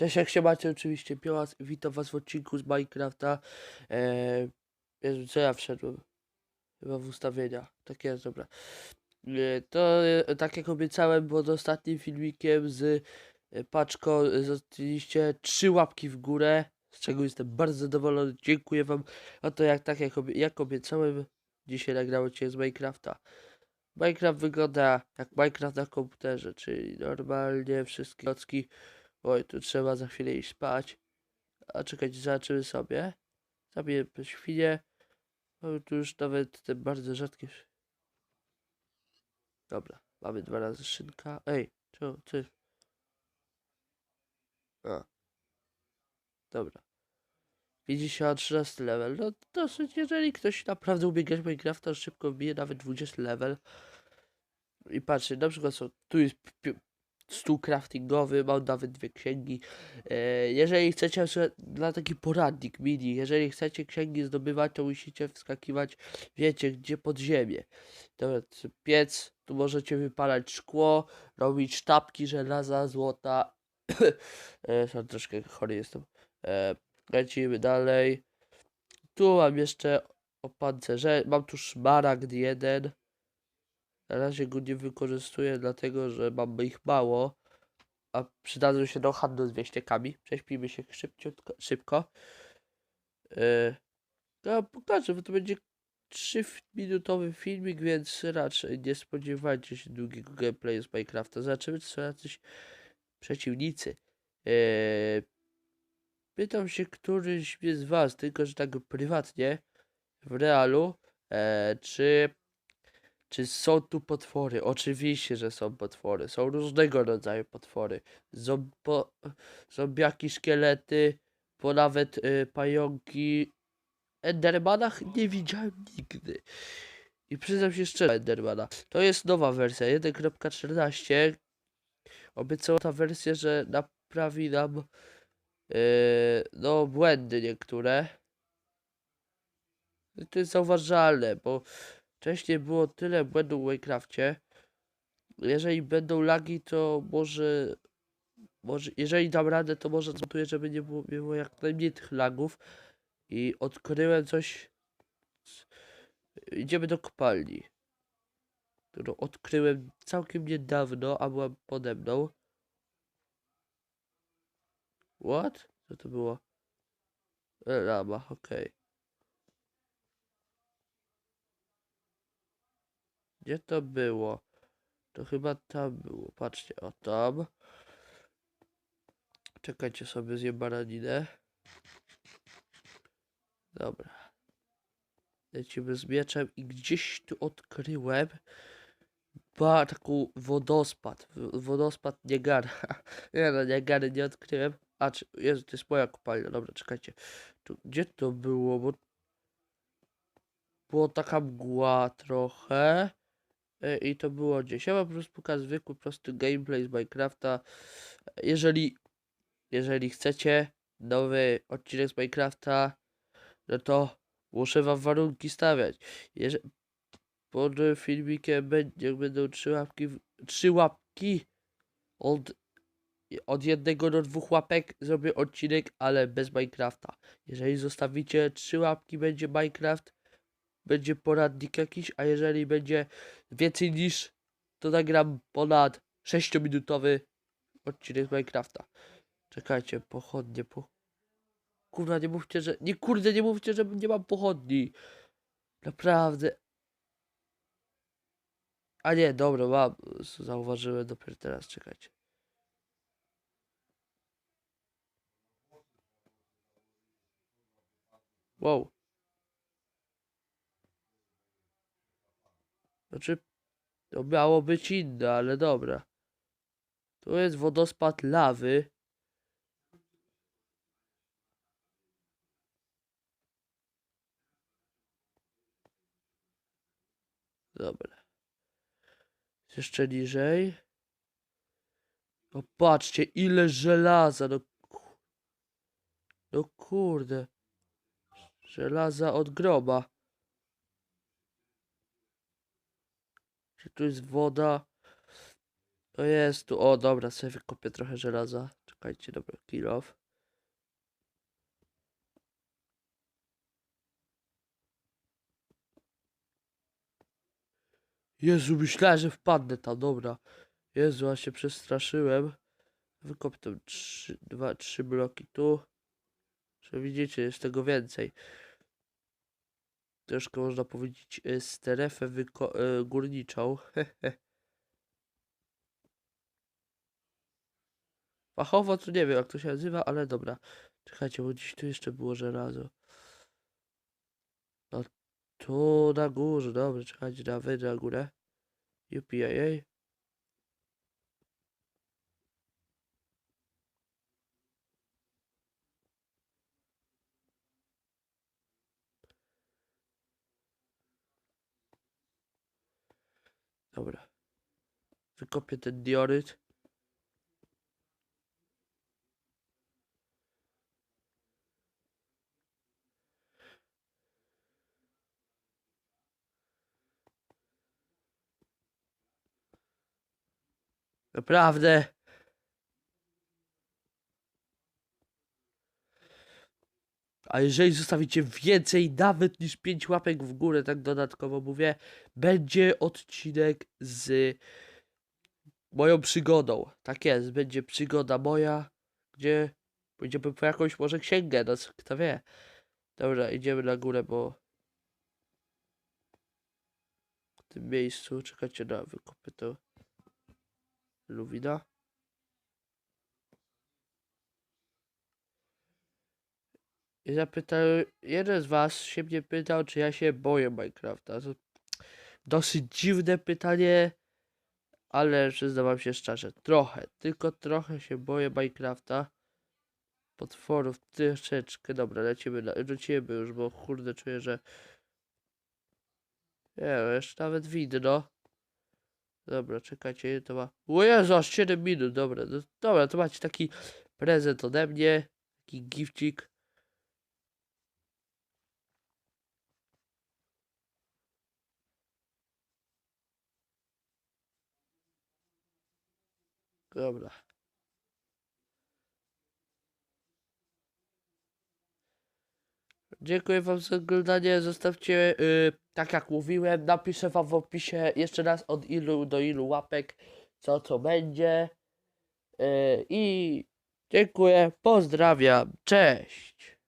Cześć, jak się macie? Oczywiście Piołas. Witam was w odcinku z Minecrafta. Eee, Jezu, co ja wszedłem? Chyba w ustawienia. Tak jest, dobra. E, to, e, tak jak obiecałem, pod ostatnim filmikiem z e, paczką e, zostawiliście trzy łapki w górę, z czego jestem bardzo zadowolony. Dziękuję wam. A to jak, tak jak, obie, jak obiecałem, dzisiaj nagrało cię z Minecrafta. Minecraft wygląda jak Minecraft na komputerze, czyli normalnie wszystkie klocki Oj, tu trzeba za chwilę iść spać. A czekajcie, zobaczymy sobie. Zabiję świnię. Mamy tu już nawet te bardzo rzadkie. Dobra, mamy dwa razy szynka. Ej, co, ty? A. Dobra. Widzi się 13 level. No dosyć, jeżeli ktoś naprawdę umie grać Minecrafta, szybko wbije nawet 20 level. I patrzcie, na przykład są, tu jest stół craftingowy, mam nawet dwie księgi. E, jeżeli chcecie, dla taki poradnik mini, jeżeli chcecie księgi zdobywać, to musicie wskakiwać, wiecie, gdzie pod ziemię. To jest piec, tu możecie wypalać szkło, robić sztabki żelaza, złota. e, sam troszkę chory jestem. E, lecimy dalej. Tu mam jeszcze opancerze, mam tu szmaragd jeden. Na razie go nie wykorzystuję, dlatego że mam ich mało, a przydadzą się do handlu z wieśniakami. Prześpimy się szybciutko, szybko. Yy, no, pokażę, bo to będzie 3-minutowy filmik, więc raczej nie spodziewajcie się długiego gameplayu z Minecrafta. Zobaczymy, czy są jacyś przeciwnicy. Yy, pytam się któryś z was, tylko że tak prywatnie, w realu, e, czy czy są tu potwory? Oczywiście, że są potwory. Są różnego rodzaju potwory. Zombo, zombiaki, szkielety, po nawet y, pająki. Endermanach nie widziałem nigdy. I przyznam się szczerze, Endermana. To jest nowa wersja 1.14. Obiecała ta wersja, że naprawi nam y, no błędy niektóre. To jest zauważalne, bo Wcześniej było tyle błędów w Minecrafcie. Jeżeli będą lagi, to może, może jeżeli dam radę, to może zmontuję, żeby nie było, było jak najmniej tych lagów. I odkryłem coś. Idziemy do kopalni. Którą odkryłem całkiem niedawno, a była pode mną. What? Co to było? E, Lama, okej. Gdzie to było? To chyba tam było. Patrzcie, o tam. Czekajcie sobie, zjem baraninę. Dobra. Lecimy z mieczem i gdzieś tu odkryłem ba, taką wodospad. Wodospad Niagara. Nie no, Niagary nie odkryłem. A, czy, Jezu, to jest moja kopalnia. Dobra, czekajcie. Tu, gdzie to było? Bo było taka mgła trochę. E, I to było gdzieś. Ja wam po prostu pokażę zwykły, prosty gameplay z Minecrafta. Jeżeli, jeżeli chcecie nowy odcinek z Minecrafta, no to muszę wam warunki stawiać. Jeżeli, pod filmikiem będzie, będą trzy łapki, trzy łapki od, od jednego do dwóch łapek zrobię odcinek, ale bez Minecrafta. Jeżeli zostawicie trzy łapki, będzie Minecraft, będzie poradnik jakiś, a jeżeli będzie więcej niż, to nagram ponad 6-minutowy odcinek Minecrafta. Czekajcie, pochodnie, po... Kurwa, nie mówcie, że... Nie, kurde, nie mówcie, że nie mam pochodni. Naprawdę. A nie, dobra, mam. Zauważyłem dopiero teraz, czekajcie. Wow. Znaczy, to miało być inne, ale dobra. Tu jest wodospad lawy. Dobra. Jeszcze niżej. No patrzcie, ile żelaza. No, no kurde. Żelaza od groba. Czy tu jest woda? To jest tu. O, dobra, sobie wykopię trochę żelaza. Czekajcie, dobra, kill off. Jezu, myślałem, że wpadnę tam, dobra. Jezu, a się przestraszyłem. Wykop tam trzy, dwa, trzy bloki tu. Że widzicie, jest tego więcej. Troszkę można powiedzieć y, strefę y, górniczą. Fachowo to nie wiem jak to się nazywa, ale dobra. Czekajcie, bo gdzieś tu jeszcze było żelazo. No tu na górze, dobra, czekajcie, na wejdę na górę. UPIA. Dobra. Wykopię ten dioryt. Naprawdę. A jeżeli zostawicie więcej nawet niż 5 łapek w górę, tak dodatkowo mówię, będzie odcinek z moją przygodą. Tak jest, będzie przygoda moja, gdzie pójdziemy po jakąś może księgę, no kto wie. Dobra, idziemy na górę, bo w tym miejscu, czekajcie na wykopy to Luwina. I zapytał, jeden z was się mnie pytał, czy ja się boję Minecrafta. To dosyć dziwne pytanie, ale przyznam się szczerze, trochę, tylko trochę się boję Minecrafta. Potworów troszeczkę. Dobra, lecimy, na, już, bo kurde czuję, że... Nie no, jeszcze nawet widno. Dobra, czekajcie, to ma... O Jezu, aż 7 minut, dobra, no, dobra, to macie taki prezent ode mnie, taki gifcik. Dobra. Dziękuję wam za oglądanie. Zostawcie, y, tak jak mówiłem, napiszę wam w opisie jeszcze raz od ilu do ilu łapek, co to będzie. Y, I dziękuję, pozdrawiam, cześć.